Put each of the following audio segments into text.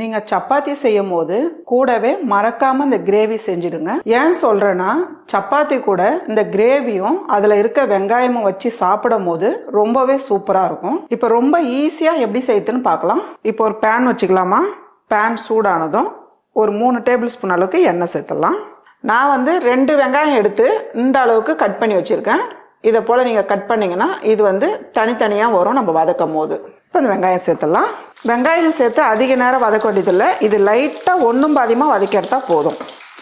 நீங்கள் சப்பாத்தி செய்யும் போது கூடவே மறக்காம இந்த கிரேவி செஞ்சிடுங்க. ஏன் சொல்கிறேன்னா சப்பாத்தி கூட இந்த கிரேவியும் அதில் இருக்க வெங்காயமும் வச்சு சாப்பிடும் போது ரொம்பவே சூப்பராக இருக்கும். இப்போ ரொம்ப ஈஸியாக எப்படி செய்யுதுன்னு பார்க்கலாம் இப்போ ஒரு பேன் வச்சுக்கலாமா? பேன் சூடானதும் ஒரு மூணு டேபிள் ஸ்பூன் அளவுக்கு எண்ணெய் சேர்த்துடலாம். நான் வந்து ரெண்டு வெங்காயம் எடுத்து இந்த அளவுக்கு கட் பண்ணி வச்சுருக்கேன். இதை போல் நீங்கள் கட் பண்ணிங்கன்னா இது வந்து தனித்தனியாக வரும் நம்ம வதக்கும் போது இப்போ இந்த வெங்காயம் சேர்த்துடலாம். வெங்காயம் சேர்த்து அதிக நேரம் வதக்க வேண்டியதில்லை. இது லைட்டாக ஒன்றும் பாதியமாக வதக்கிறதா போதும்.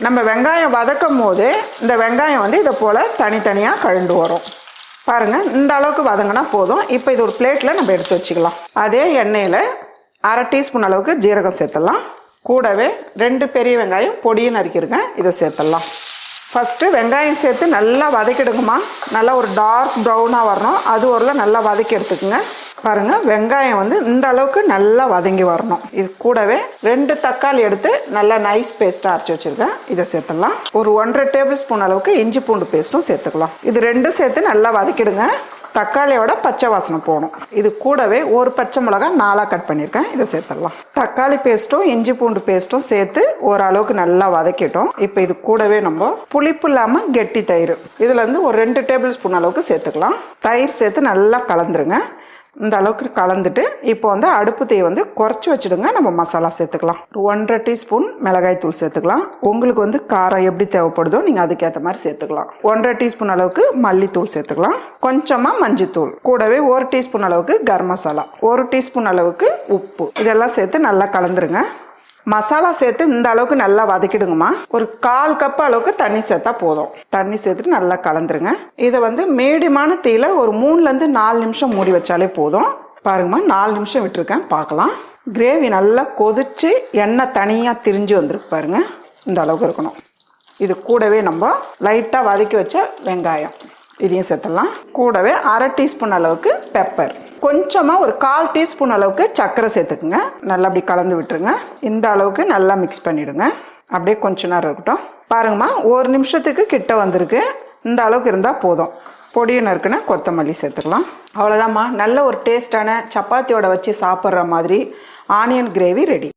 நம்ம வெங்காயம் வதக்கும் போது இந்த வெங்காயம் வந்து இதை போல் தனித்தனியாக கழண்டு வரும். பாருங்கள் இந்த அளவுக்கு வதங்கினா போதும். இப்போ இது ஒரு பிளேட்டில் நம்ம எடுத்து வச்சுக்கலாம். அதே எண்ணெயில் அரை டீஸ்பூன் அளவுக்கு ஜீரகம் சேர்த்துடலாம். கூடவே ரெண்டு பெரிய வெங்காயம் பொடியும் நறுக்கிருக்கேன் இதை சேர்த்துடலாம். ஃபஸ்ட்டு வெங்காயம் சேர்த்து நல்லா வதக்கிடுங்கம்மா. நல்லா ஒரு டார்க் ப்ரௌனாக வரணும். அது ஒரு நல்லா வதக்கி எடுத்துக்கோங்க. பாருங்கள் வெங்காயம் வந்து இந்த அளவுக்கு நல்லா வதங்கி வரணும். இது கூடவே ரெண்டு தக்காளி எடுத்து நல்லா நைஸ் பேஸ்ட்டாக அரைச்சி வச்சுருக்கேன். இதை சேர்த்துடலாம். ஒரு ஒன்றரை டேபிள் ஸ்பூன் அளவுக்கு இஞ்சி பூண்டு பேஸ்ட்டும் சேர்த்துக்கலாம். இது ரெண்டும் சேர்த்து நல்லா வதக்கிடுங்க. தக்காளியோட பச்சை வாசனை போகணும். இது கூடவே ஒரு பச்சை மிளகாய் நாலாக கட் பண்ணியிருக்கேன். இதை சேர்த்துடலாம். தக்காளி பேஸ்ட்டும் இஞ்சி பூண்டு பேஸ்ட்டும் சேர்த்து ஓரளவுக்கு நல்லா வதக்கிட்டோம். இப்போ இது கூடவே நம்ம புளிப்பு இல்லாமல் கெட்டி தயிர். இதில் ஒரு ரெண்டு டேபிள் ஸ்பூன் அளவுக்கு சேர்த்துக்கலாம். தயிர் சேர்த்து நல்லா கலந்துருங்க. இந்த அளவுக்கு கலந்துட்டு இப்போ வந்து அடுப்பு தீயை வந்து குறைச்சி வச்சுடுங்க. நம்ம மசாலா சேர்த்துக்கலாம். ஒரு ஒன்றரை டீஸ்பூன் மிளகாய் தூள் சேர்த்துக்கலாம். உங்களுக்கு வந்து காரம் எப்படி தேவைப்படுதோ நீங்கள் அதுக்கேற்ற மாதிரி சேர்த்துக்கலாம். ஒன்றரை டீஸ்பூன் அளவுக்கு மல்லித்தூள் சேர்த்துக்கலாம். கொஞ்சமாக மஞ்சத்தூள். கூடவே ஒரு டீஸ்பூன் அளவுக்கு கரம் மசாலா. ஒரு டீஸ்பூன் அளவுக்கு உப்பு. இதெல்லாம் சேர்த்து நல்லா கலந்துருங்க. மசாலா சேர்த்து இந்த அளவுக்கு நல்லா வதக்கிடுங்கம்மா. ஒரு கால் கப் அளவுக்கு தண்ணி சேர்த்தா போதும். தண்ணி சேர்த்துட்டு நல்லா கலந்துருங்க. இதை வந்து மீடியமான தீயில ஒரு மூணுலேருந்து நாலு நிமிஷம் மூடி வச்சாலே போதும். பாருங்கம்மா நாலு நிமிஷம் விட்டுருக்கேன். பார்க்கலாம். கிரேவி நல்லா கொதிச்சு எண்ணெய் தனியாக திரிஞ்சு வந்திருக்கு பாருங்க. இந்த அளவுக்கு இருக்கணும். இது கூடவே நம்ம லைட்டாக வதக்கி வச்ச வெங்காயம். இதையும் சேர்த்துடலாம். கூடவே அரை டீஸ்பூன் அளவுக்கு பெப்பர் கொஞ்சமாக ஒரு கால் டீஸ்பூன் அளவுக்கு சர்க்கரை சேர்த்துக்குங்க. நல்லா அப்படி கலந்து விட்டுருங்க. இந்த அளவுக்கு நல்லா மிக்ஸ் பண்ணிவிடுங்க அப்படியே கொஞ்ச நேரம் இருக்கட்டும். பாருங்கம்மா ஒரு நிமிஷத்துக்கு கிட்ட வந்திருக்கு. இந்த அளவுக்கு இருந்தால் போதும். பொடியும் நறுக்குன்னா கொத்தமல்லி சேர்த்துக்கலாம். அவ்வளோதாம்மா நல்ல ஒரு டேஸ்டான சப்பாத்தியோட வச்சு சாப்பிட்ற மாதிரி ஆனியன் கிரேவி ரெடி